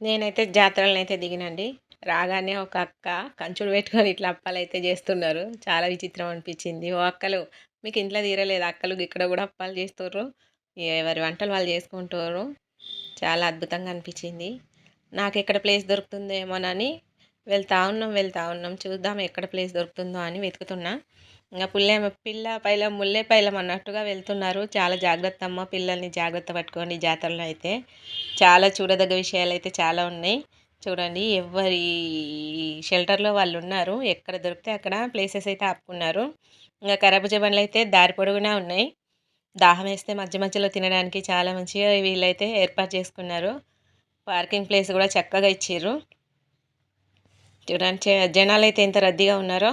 నేనైతే జాతరలను అయితే దిగినండి. రాగానే ఒక అక్క కంచుడు పెట్టుకొని ఇట్లా అప్పాలు అయితే చేస్తున్నారు. చాలా విచిత్రం అనిపించింది. ఓ అక్కలు మీకు ఇంట్లో తీరలేదు. అక్కలు ఇక్కడ కూడా అప్పాలు చేస్తుర్రు. ఎవరి వంటలు వాళ్ళు చేసుకుంటారు చాలా అద్భుతంగా అనిపించింది. నాకు ఎక్కడ ప్లేస్ దొరుకుతుందేమోనని వెళ్తా ఉన్నాం వెళ్తా ఉన్నాం. చూద్దాం ఎక్కడ ప్లేస్ దొరుకుతుందో అని వెతుకుతున్నా. ఇంకా పుల్లే పిల్ల పైలం ముల్లే పైలం అన్నట్టుగా వెళ్తున్నారు. చాలా జాగ్రత్త అమ్మ పిల్లల్ని జాగ్రత్త పట్టుకోండి జాతరలో అయితే. చాలా చూడదగ్గ విషయాలు అయితే చాలా ఉన్నాయి. చూడండి ఎవరి షెల్టర్లో వాళ్ళు ఉన్నారు ఎక్కడ దొరికితే అక్కడ ప్లేసెస్ అయితే ఆపుకున్నారు. ఇంకా కరబుజ బండ్లు అయితే దారి పొడుగునా ఉన్నాయి. దాహం వేస్తే మధ్య మధ్యలో తినడానికి చాలా మంచిగా వీళ్ళైతే ఏర్పాటు చేసుకున్నారు. పార్కింగ్ ప్లేస్ కూడా చక్కగా ఇచ్చారు. చూడండి జనాలు అయితే ఎంత రద్దీగా ఉన్నారో.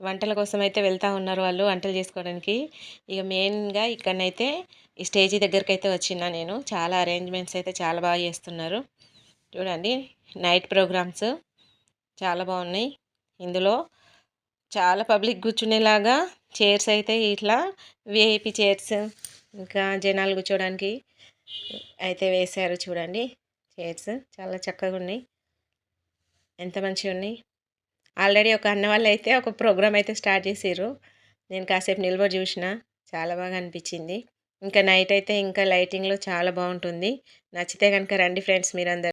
వంటల కోసం అయితే వెళ్తూ ఉన్నారు వాళ్ళు వంటలు చేసుకోవడానికి. ఇక మెయిన్గా ఇక్కడనైతే ఈ స్టేజీ దగ్గరికి అయితే వచ్చిన నేను. చాలా అరేంజ్మెంట్స్ అయితే చాలా బాగా చేస్తున్నారు. చూడండి నైట్ ప్రోగ్రామ్స్ చాలా బాగున్నాయి. ఇందులో చాలా పబ్లిక్ కూర్చునేలాగా చైర్స్ అయితే ఇట్లా విఐపి చైర్స్ ఇంకా జనాలు కూర్చోడానికి అయితే వేశారు చూడండి. చైర్స్ చాలా చక్కగా ఉన్నాయి. ఎంత మంచిగా ఉన్నాయి. ఆల్రెడీ ఒక అన్న వాళ్ళు అయితే ఒక ప్రోగ్రామ్ అయితే స్టార్ట్ చేసారు నేను కాసేపు నిల్వ చూసిన చాలా బాగా అనిపించింది. ఇంకా నైట్ అయితే ఇంకా లైటింగ్లో చాలా బాగుంటుంది. నచ్చితే కనుక రండి ఫ్రెండ్స్ మీరందరూ.